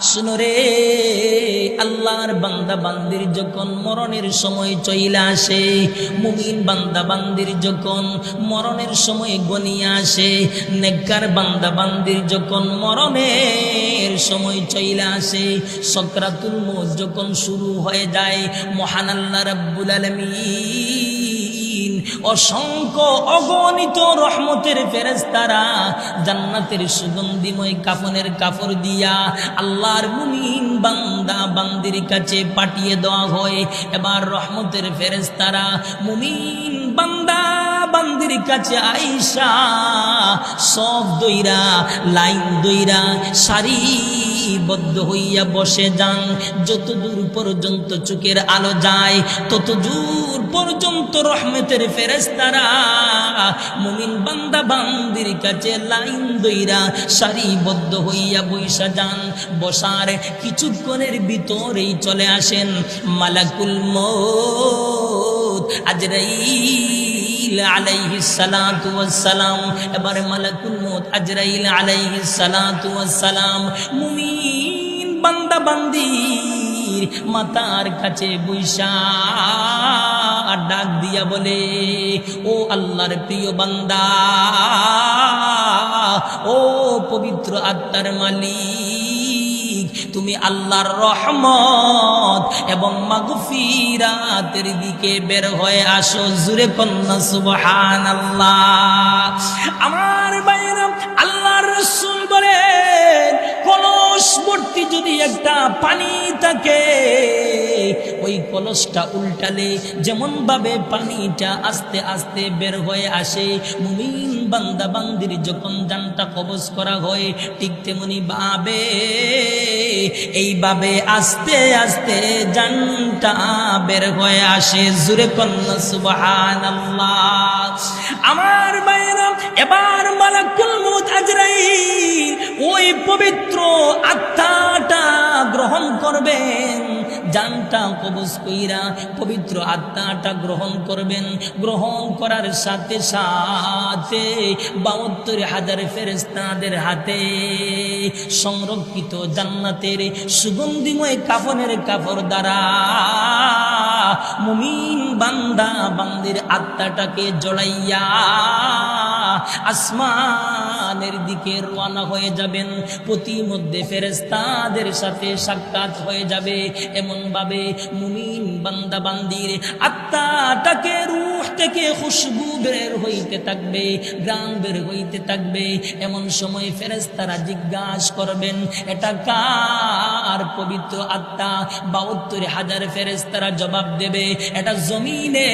শুনরে আল্লাহর বান্দা বান্দির যখন মরণের সময় চইলা আসে, মুমিন বান্দা বান্দির যখন মরণের সময় গনিয়া আসে, নেককার বান্দা বান্দির যখন মরণের সময় চইলা আসে, সক্রাতুল মৌত যখন শুরু হয়ে যায়, মহান আল্লাহ রাব্বুল আলামিন অসংখ্য অগণিত রহমতের ফেরেস্তারা জান্নাতের সুগন্ধিময় কাফনের কাপড় দিয়া আল্লাহর মুমিন বান্দা বান্দির কাছে পাঠিয়ে দেওয়া হয়। এবার রহমতের ফেরেস্তারা মুমিন বান্দা বান্দির কাছে আইসা, সব দইরা, লাইন দইরা সারিবদ্ধ হইয়া বসে যান। যত দূর পর্যন্ত চোখের আলো যায় তত দূর পর্যন্ত রহমতের ফেরেস্তারা মুমিন বান্দা বান্দির কাছে লাইন দইরা সারিবদ্ধ হইয়া বইসা যান। বসার কিছুক্ষণের ভিতরেই চলে আসেন মালাকুল মৌত আজরাইল আলাইহিস সালাতু ওয়াস সালাম এবারে মালাকুল মৌত আজরাইল আলাইহিস সালাতু ওয়াস সালাম মুমিন বান্দা বান্দির মাতার কাছে বৈশা ডাক দিয়া বলে, ও আল্লাহর প্রিয় বান্দা, ও পবিত্র আত্মার মালিক তুমি আল্লাহর রহমত এবং মাগফিরাতের দিকে বের হয়ে আসো। জুরে কন্যা সুবহান আল্লাহ আমার বাইরে আল্লাহর রসুল বলেন, কলস ভর্তি যদি একটা পানি থাকে ওই কলসটা উল্টালে যেমন ভাবে পানিটা আস্তে আস্তে বের হয়ে আসে, মুমিন বান্দা বান্দির যখন জানটা কবজ করা হয়, ঠিক তেমনি ভাবে এইভাবে আস্তে আস্তে জানটা বের হয়ে আসে। জুরে কন্যা সুবহান আমার বাইরা এবার মালাকুল মউত আজরাইল ওই পবিত্র আত্মাটা গ্রহণ করবেন। জানটা কবজ কইরা পবিত্র আত্মাটা গ্রহণ করবেন। গ্রহণ করার সাথে সাথে বাহাত্তর হাজার ফেরেস্তাদের হাতে সংরক্ষিত জান্নাতের সুগন্ধিময় কাফনের কাপড় দ্বারা মুমিন বান্দা, বান্দির আত্মাটাকে জড়াইয়া আসমানের দিকে রওনা হয়ে যাবেন। প্রতিমধ্যে ফেরেস্তাদের সাথে সাক্ষাৎ হয়ে যাবে। এমন ভাবে মুমিন বান্দা বান্দির আত্মাটাকে, রুহ থেকে খুশবু বের হইতে থাকবে গ্রাম বের হইতে থাকবে। এমন সময় ফেরেস্তারা জিজ্ঞাসা করবেন, এটা কার পবিত্র আত্মা? বাহাত্তর হাজার ফেরেস্তারা জবাব দেবে, এটা জমিনে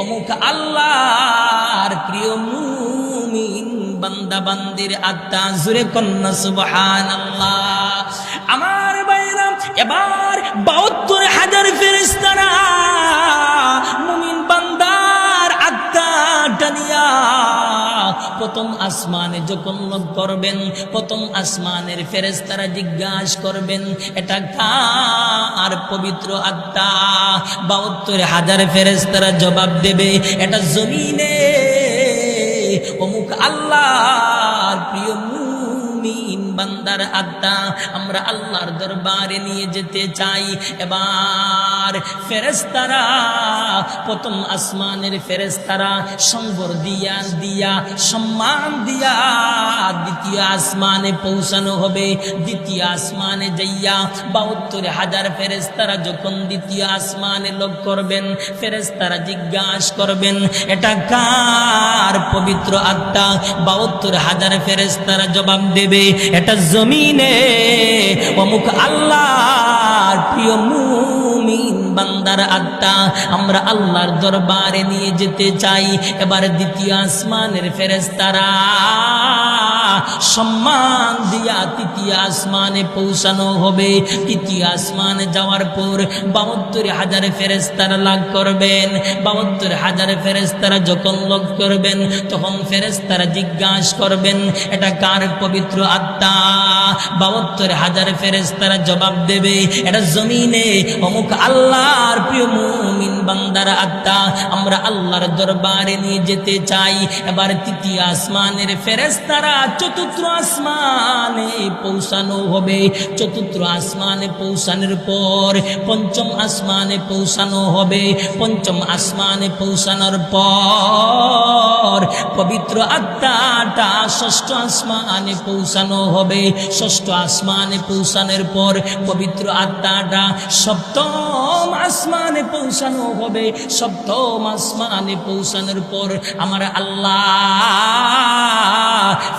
অমুক আল্লাহর প্রিয় মুমিন বান্দা বান্দির আত্মা জুরে কন্যা সুবহান আমার বাইরা এবার বাহাত্তর হাজার ফেরেস্তারা মুমিন বান্দার আত্মা প্রথম আসমানে যখন লোক করবেন, প্রথম আসমানের ফেরেস্তারা জিজ্ঞাসা করবেন, এটা কার পবিত্র আত্মা বাহাত্তর হাজার ফেরেস্তারা জবাব দেবে, এটা জমিনে অমুক আল্লাহ প্রিয় মুমিন। বান্দার আত্মা আমরা আল্লাহর দরবারে নিয়ে যেতে চাই। এবার ফেরেস্তারা প্রথম আসমানের ফেরেস্তারা সম্বর দিয়া দিয়া, সম্মান দিয়া দ্বিতীয় আসমানে পৌঁছানো হবে। দ্বিতীয় আসমানে যাইয়া বাহাত্তর হাজার ফেরেস্তারা যখন দ্বিতীয় আসমানে লোক করবেন ফেরেস্তারা জিজ্ঞাসা করবেন, এটা কার পবিত্র আত্মা বাহাত্তর হাজার ফেরেস্তারা জবাব দেবে এটা জমিনে অমুক আল্লাহ প্রিয় মুমিন বান্দার আত্মা আমরা আল্লাহর দরবারে নিয়ে যেতে চাই। এবার দ্বিতীয় আসমানের ফেরেস্তারা সম্মান দিয়া তৃতীয় আসমানে পৌঁছানো হবে। তৃতীয় আসমানে যাওয়ার পর হাজার ফেরেস্তারা করবেন। বাহাত্তর হাজার ফেরেস্তারা যখন লোক করবেন, তখন ফেরেস্তারা জিজ্ঞাসা করবেন, এটা কার পবিত্র আত্মা বাহাত্তর হাজার ফেরেস্তারা জবাব দেবে, এটা জমিনে অমুক আল্লাহর প্রিয় মুমিন বান্দার আত্মা আমরা আল্লাহর দরবারে নিয়ে যেতে চাই। এবার তৃতীয় আসমানের ফেরেস্তারা চতুর্থ আসমানে পৌঁছানো হবে। চতুর্থ আসমানে পৌঁছানোর পর পঞ্চম আসমানে পৌঁছানো হবে। পঞ্চম আসমানে পৌঁছানোর পর পবিত্র আত্মাটা ষষ্ঠ আসমানে পৌঁছানো হবে। ষষ্ঠ আসমানে পৌঁছানোর পর পবিত্র আত্মাটা সপ্তম আসমানে পৌঁছানো হবে। সপ্তম আসমানে পৌঁছানোর পর আমার আল্লাহ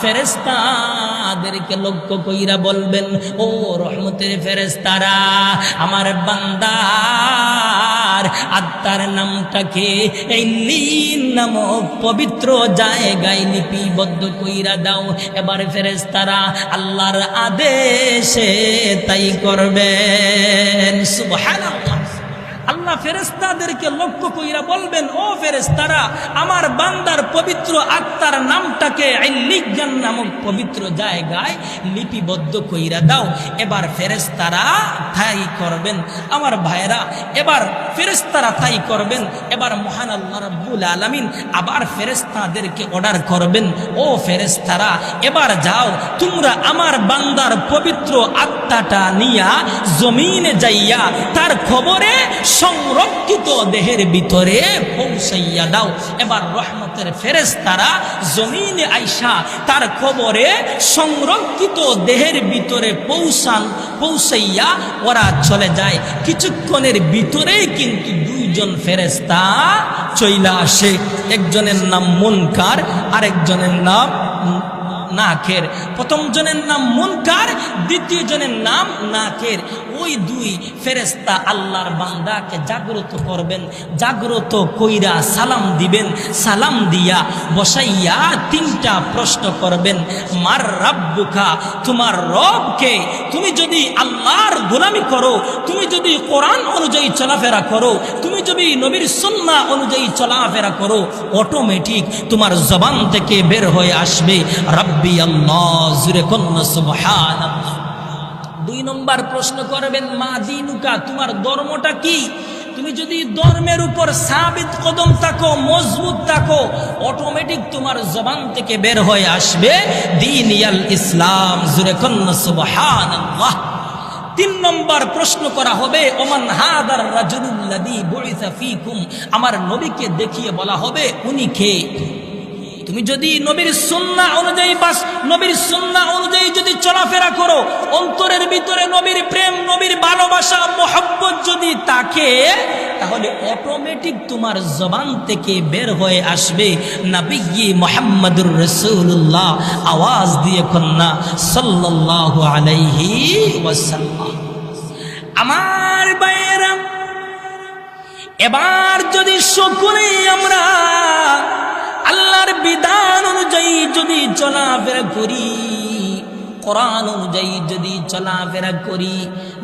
ফেরেস্তাদেরকে লক্ষ্য কইরা বলবেন, ও রহমতের ফেরেস্তারা আমার বান্দা আত্মার নামটাকে এই লীন নামক পবিত্র জায়গায় লিপিবদ্ধ কইরা দাও। এবার ফেরেস্তারা আল্লাহর আদেশে তাই করবেন। সুবহানাল্লাহ। আল্লাহ ফেরেস্তাদেরকে লক্ষ্য কইরা বলবেন, ও ফেরেস্তারা আমার বান্দার পবিত্র আত্মার নামটাকে আইলিজ্ঞান নামক পবিত্র জায়গায় লিপিবদ্ধ কইরা দাও। এবার ফেরেস্তারা তাই করবেন। আমার ভাইরা এবার ফেরেস্তারা তাই করবেন। এবার মহান আল্লাহ রব্বুল আলমিন আবার ফেরেস্তাদেরকে অর্ডার করবেন, ও ফেরেস্তারা এবার যাও, তোমরা আমার বান্দার পবিত্র আত্মাটা নিয়া জমিনে যাইয়া তার খবরে সংরক্ষিত দেহের ভিতরে পৌঁছাইয়া দাও। এবার রহমতের ফেরেস্তারা জমিনে আইসা তার খবরে সংরক্ষিত দেহের ভিতরে পৌঁছান, পৌঁছাইয়া ওরা চলে যায়। কিছুক্ষণের ভিতরেই কিন্তু দুইজন ফেরেস্তা চইলা আসে। একজনের নাম মুনকার, আরেকজনের নাম নাকের। প্রথম জনের নাম মুনকার, দ্বিতীয় জনের নাম নাকের। ওই দুই ফেরেস্তা আল্লাহর বান্দাকে জাগ্রত করবেন, জাগ্রত কইরা সালাম দিবেন, সালাম দিয়া বসাইয়া তিনটা প্রশ্ন করবেন, মার রাব্বুকা, তোমার রবকে তুমি যদি আল্লাহর গোলামি করো, তুমি যদি কোরআন অনুযায়ী চলাফেরা করো, তুমি যদি নবীর সন্না অনুযায়ী চলাফেরা করো অটোমেটিক তোমার জবান থেকে বের হয়ে আসবে, রাব্বি আল্লাহ দুই নম্বর প্রশ্ন করবেন, মা দিনুকা, তোমার ধর্মটা কি? তুমি যদি ধর্মের উপর সাবিত কদম থাকো, মজবুত থাকো অটোমেটিক তোমার জবান থেকে বের হয়ে আসবে, দিন ইসলাম, জুরে কন্যা সুবহানাল্লাহ। তিন নম্বর প্রশ্ন করা হবে, ওমান হাদার রাজুল্লাদি বইসা ফিকুম? আমার নবীকে দেখিয়ে বলা হবে, উনি কে? তুমি যদি নবীর সুন্না অনুযায়ী বাস, নবীর সুন্না অনুযায়ী যদি চলাফেরা করো, অন্তরের ভিতরে নবীর প্রেম, নবীর ভালোবাসা, মোহব্বত যদি তাকে তাহলে অটোমেটিক তোমার জবান থেকে বের হয়ে আসবে নবী মোহাম্মদুর রসুল্লাহ আওয়াজ দিয়ে কন্যা সাল্লাল্লাহু আলাইহি ওয়াসাল্লাম। আমার বাইরা এবার যদি সকলেই আমরা আল্লাহর বিধান অনুযায়ী যদি চলাফেরা করি, কোরআন অনুযায়ী যদি চলাফেরা করি,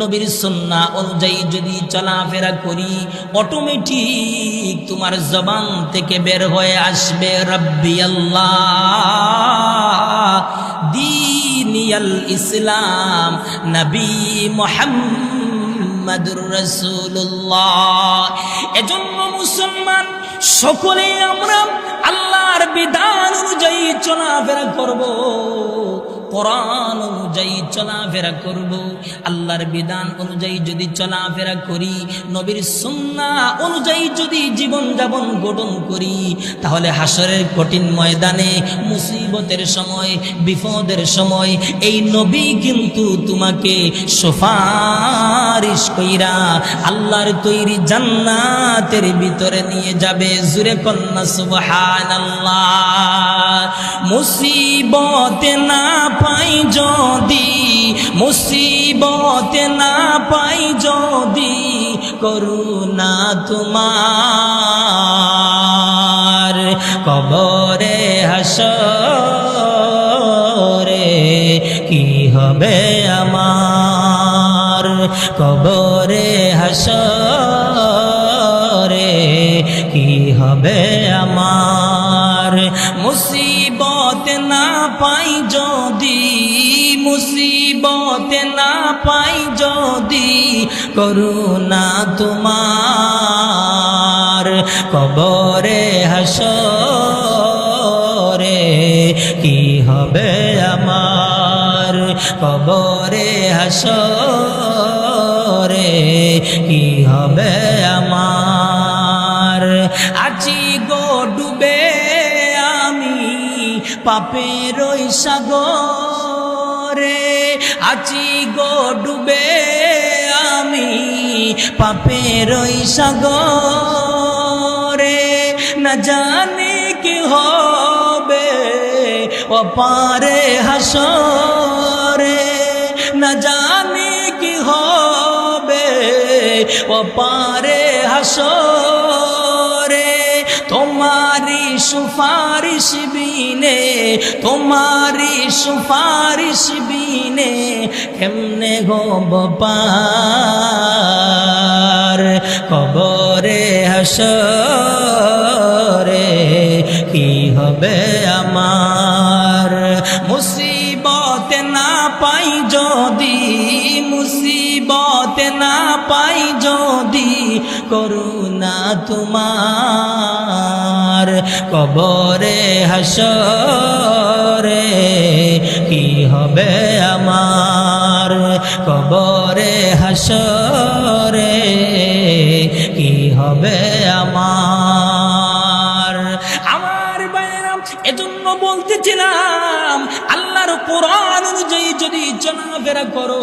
নবীর সন্না অনুযায়ী যদি চলাফেরা করি অটোমেটিক তোমার জবান থেকে বের হয়ে আসবে, রব্বি আল্লাহ। দিনিয়াল ইসলাম, নবী মোহাম্মদুর রসুল্লাহ এজন্য মুসলমান, সকলে আমরা আল্লাহর বিধান অনুযায়ী চলাফেরা করব। কোরআন অনুযায়ী চলাফেরা করব। আল্লাহর বিধান অনুযায়ী যদি চলাফেরা করি, নবীর সুন্না অনুযায়ী যদি জীবন যাপন গঠন করি, তাহলে হাসরের কঠিন ময়দানে, মুসিবতের সময়, বিপদের সময়, এই নবী কিন্তু তোমাকে সুপারিশ কইরা আল্লাহর তৈরি জান্নাতের ভিতরে নিয়ে যাবে। জুরে কন্যা সুবহান আল্লাহ মুসিবতে না পাই যদি, মুসিবতে না পাই যদি করুণা তোমার। কবরে হাসরে কি হবে আমার? কবরে হাসরে কি হবে আমার? না পাই যদি না পাই যদি করুণা তোমার কবরে হাসরে কি হবে আমার কবরে হাসরে? পাপের ওই সাগরে আছি গো ডুবে আমি। পাপের ওই সাগরে না জানি কি হবে ও পারে হাসরে। না জানি কি হবে ও পারে হাসরে। সুপারিশ বিনে তোমারি সুপারিশ বিনে, কেমনে গব পার? কবরে হাসরে কি হবে আমার? মুসিবত না পাই যদি, মুসিবত না পাই যদি, করুণা তোমার। কবরে হাসরে কি হবে আমার? কবরে হাসরে কি হবে আমার? আমার বাইরাম এজন্য বলতেছিলাম আল্লাহর কোরআন অনুযায়ী যদি চলাফেরা করো,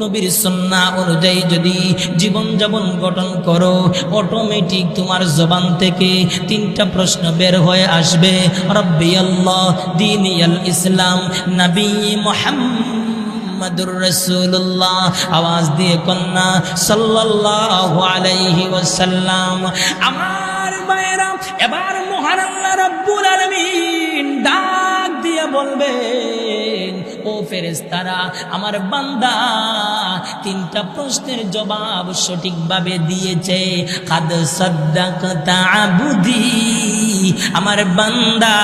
নবীর সন্না অনুযায়ী যদি জীবন যাপন গঠন করো অটোমেটিক তোমার জবান থেকে তিনটা প্রশ্ন বের হয়ে আসবে। রব্বি আল্লাহ দিন ইসলাম নবী মোহাম্মদ রসুল্লাহ আওয়াজ দিয়ে কন্যা ওয়াসাল্লাম। আমার বাইরা এবার মহান আল্লাহ রাব্বুল আলামিন ডাক দিয়ে বলবেন, ও ফেরেশতারা, আমার বান্দা, তিনটা প্রশ্নের জবাব সঠিকভাবে দিয়েছে। কাদ সাদ্দাকতা আবুদি, আমার বান্দা,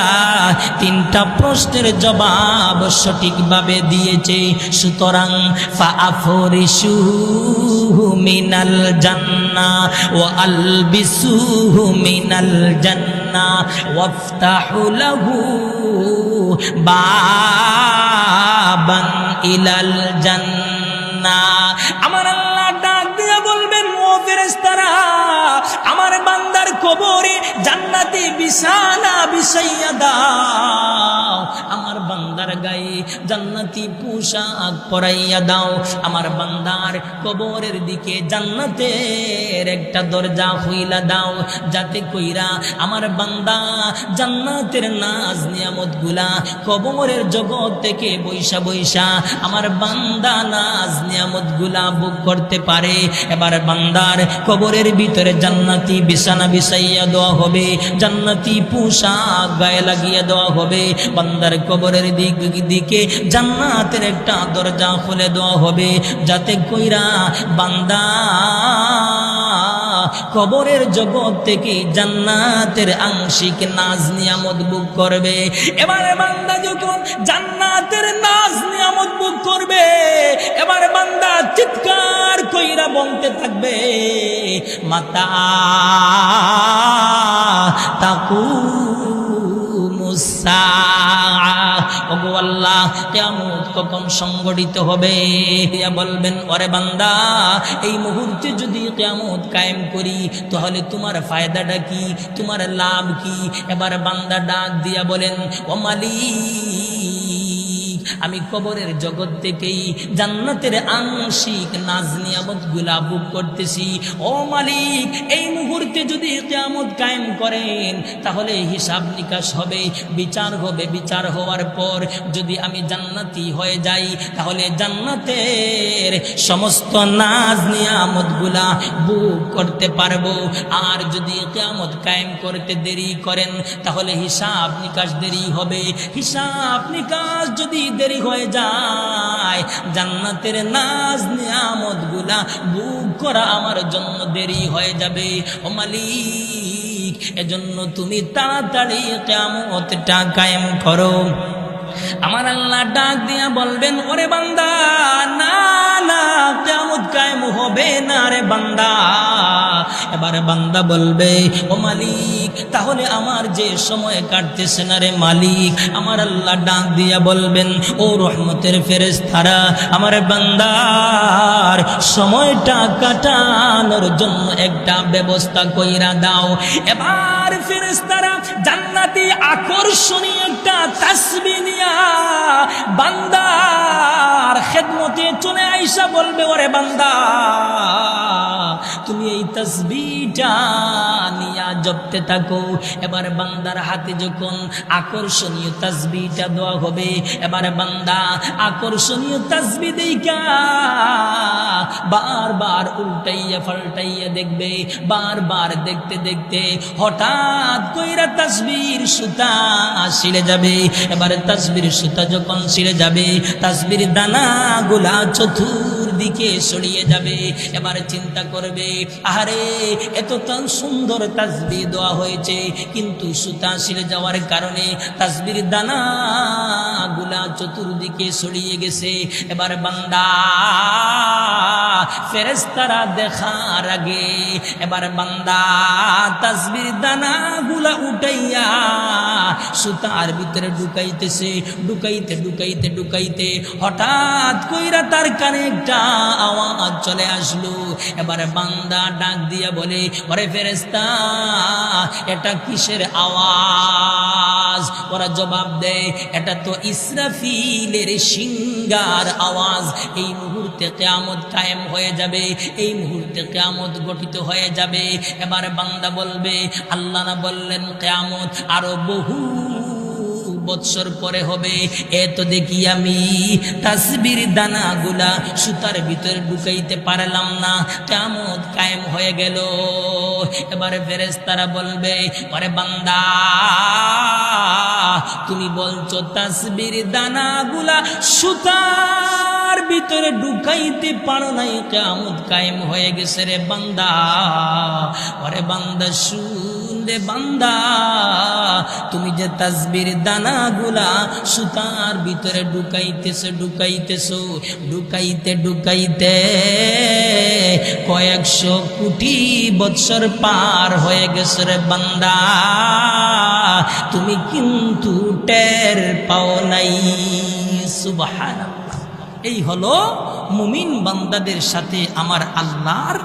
তিনটা প্রশ্নের জবাব সঠিকভাবে দিয়েছে। সুতরাং মিনাল জান্না ও আলবিসুহু মিনাল জান্না, ওয়াফতাহু লাহু ইলাল জান্না। আমার আল্লাহ ডাক দিয়ে বলবেন ও ফেরেস্তারা আমার বান্দার কবরে জান্নাতি বিছানা বিছাইয়া দাও। আমার বান্দার গায়ে জান্নাতি পোশাক পরাইয়া দাও। আমার বান্দার কবরের দিকে জান্নাতের একটা দরজা হইলা দাও। যাতে কইরা আমার বান্দা জান্নাতের নাজ নিয়ামতগুলা কবরের জগৎ থেকে বৈশা বৈশা আমার বান্দা নাজ নিয়ামতগুলা বুক করতে পারে। এবার বান্দার কবরের ভিতরে জান্নাতি বিছানা বিছাইয়া দেওয়া হবে, জান্নাতি পোশাক গায়ে লাগিয়ে দেওয়া হবে, বান্দার কবরের দিক দিকে জান্নাতের একটা দরজা খুলে দেওয়া হবে, যাতে কইরা বান্দা কবরের জগৎ থেকে জান্নাতের আংশিক নাজ নিয়ামত বুক করবে। এবারে বান্দা যখন জান্নাতের নাজ নিয়ামত বুক করবে, এবারে বান্দা চিৎকার কইরা বলতে থাকবে, মাতা তাকু মুসা ওগো আল্লাহ কেমন কখন সংগঠিত হবে? বলবেন, ওরে বান্দা, এই মুহূর্তে যদি কেমন কায়েম করি, তাহলে তোমার ফায়দাটা কি? তোমার লাভ কি? এবার বান্দা ডাক দিয়া বলেন, ও মালিক আমি কবরের জগৎ থেকেই জান্নাতের আংশিক নাজ নিয়ামতগুলা বুক করতেছি। ও মালিক, এই মুহূর্তে যদি কেয়ামত কায়েম করেন, তাহলে হিসাব নিকাশ হবে, বিচার হবে, বিচার হওয়ার পর যদি আমি জান্নাতি হয়ে যাই, তাহলে জান্নাতের সমস্ত নাজ নিয়ামতগুলা বুক করতে পারব। আর যদি কেয়ামত কায়েম করতে দেরি করেন, তাহলে হিসাব নিকাশ দেরি হবে। হিসাব নিকাশ যদি দেরি হয়ে যায়। জান্নাতের নাজ নিয়ামতগুলা বুক করা আমার জন্য দেরি হয়ে যাবে। ও মালিক, এজন্য তুমি তাড়াতাড়ি কেমতটা কায়েম করো। আমার আল্লাহ ডাক দিয়া বলবেন, ওরে বান্দা, না না কেমন কায়েম হবে না রে বান্দা। এবারে বান্দা বলবে, ও মালিক, তাহলে আমার যে সময় কাটতেছে না রে মালিক? আমার আল্লাহ ডাক দিয়া বলবেন, ও রহমতের ফেরেস্তারা আমার বান্দার সময়টা কাটানোর জন্য একটা ব্যবস্থা কইরা দাও। এবার ফেরেস্তারা জান্নাতি আকর্ষণীয় একটা তাসবি নিয়া বান্দার খেদমতে চলে আইসা বলবে, ওরে বান্দা, তুমি এই তসবিটা নিয়া জপতে থাকো। এবার বান্দার হাতে যখন আকর্ষণীয় তসবিটা দেওয়া হবে, এবার বান্দা আকর্ষণীয় তসবি দেখা বারবার উল্টাইয়া পাল্টাইয়া দেখবে, বারবার দেখতে দেখতে হঠাৎ কইরা তসবির সুতা ছিঁড়ে যাবে। এবারে তসবির সুতা যখন ছিঁড়ে যাবে তসবির দানা গুলা চতুর্দিকে সরিয়ে যাবে। এবারে চিন্তা করবে আরে এত তার সুন্দর তাসবি দেওয়া হয়েছে, কিন্তু সুতা ছিঁড়ে যাওয়ার কারণে তাসবির দানা গুলা চতুর্দিকে সরিয়ে গেছে। এবার বান্দা ফেরেস্তারা দেখার আগে এবার বান্দা তাসবির দানা গুলা উঠাইয়া সুতার ভিতরে ঢুকাইতেছে, ঢুকাইতে ঢুকাইতে ঢুকাইতে হঠাৎ কইরা তার কানে একটা আওয়াজ চলে আসলো। এবারে বান্দা ডাক দিয়া বলে, ওরে ফেরেস্তা এটা কিসের আওয়াজ? ওরা জবাব দেয়, এটা তো ইসরাফিলের সিঙ্গার আওয়াজ। এই মুহূর্তে কেয়ামত কায়েম হয়ে যাবে, এই মুহূর্তে কেয়ামত গঠিত হয়ে যাবে। এবার বান্দা বলবে, আল্লাহ না বললেন কেয়ামত আরও বহু বৎসর পরে হবে। এত দেখি আমি তাসবির দানাগুলা সুতার ভিতরে ঢুকাইতে পারলাম না। কেমন কায়েম হয়ে গেল। এবারে ফেরেস্তারা বলবে পরে বান্দা, তুমি বলছো তাসবির দানাগুলা সুতার ভিতরে ঢুকাইতে পারো নাই কেমন কায়েম হয়ে গেছে রে বান্দা। ওরে বান্দা রে বান্দা। তুমি যে তাসবির দানাগুলা সুতার ভিতরে ঢুকাইতেছো ঢুকাইতেছো, ঢুকাইতে ঢুকাইতে কয়েকশো কোটি বৎসর পার হয়ে গেছে রে বান্দা। তুমি কিন্তু টের পাও নাই, সুবহানাল্লাহ। এই হলো মুমিন বান্দাদের সাথে আমার আল্লাহর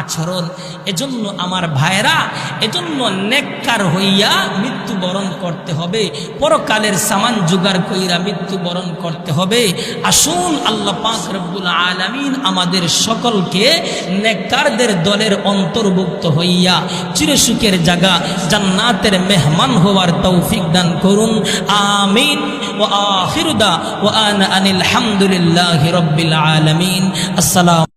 আচরণ। এজন্য আমার ভাইরা এজন্য নেককার হইয়া মৃত্যুবরণ করতে হবে। পরকালের সামান জোগাড় কইরা মৃত্যুবরণ করতে হবে। আসুন আল্লাহ পাক রব্বুল আলামিন আমাদের সকলকে নেককারদের দলের অন্তর্ভুক্ত হইয়া চিরসুখের জায়গা, জান্নাতের মেহমান হওয়ার তৌফিক দান করুন। আমিন। ও আখিরুদা ও আন আনিল হামদুলিল্লাহি রব্বিল আলামিন। আসসালাম